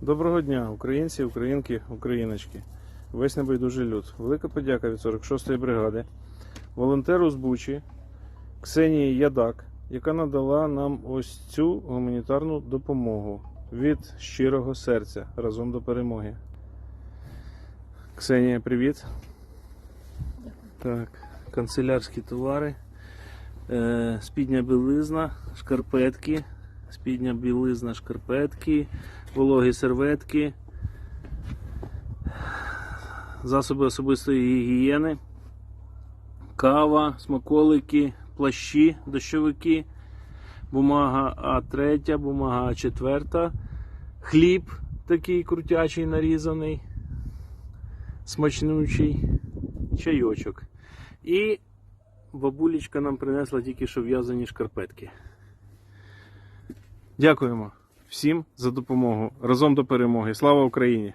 Доброго дня, українці, українки, україночки. Весь небайдужий люд. Велика подяка від 46-ї бригади, волонтеру з Бучі Ксенії Ядак, яка надала нам ось цю гуманітарну допомогу від щирого серця разом до перемоги. Ксенія, привіт. Так, канцелярські товари, е, спідня білизна, шкарпетки, спідня білизна, шкарпетки, вологі серветки, засоби особистої гігієни, кава, смаколики, плащі, дощовики, бумага А3, бумага А4, хліб такий крутячий нарізаний, смачнючий, чайочок. І бабулечка нам принесла тільки що в'язані шкарпетки. Дякуємо всім за допомогу. Разом до перемоги. Слава Україні!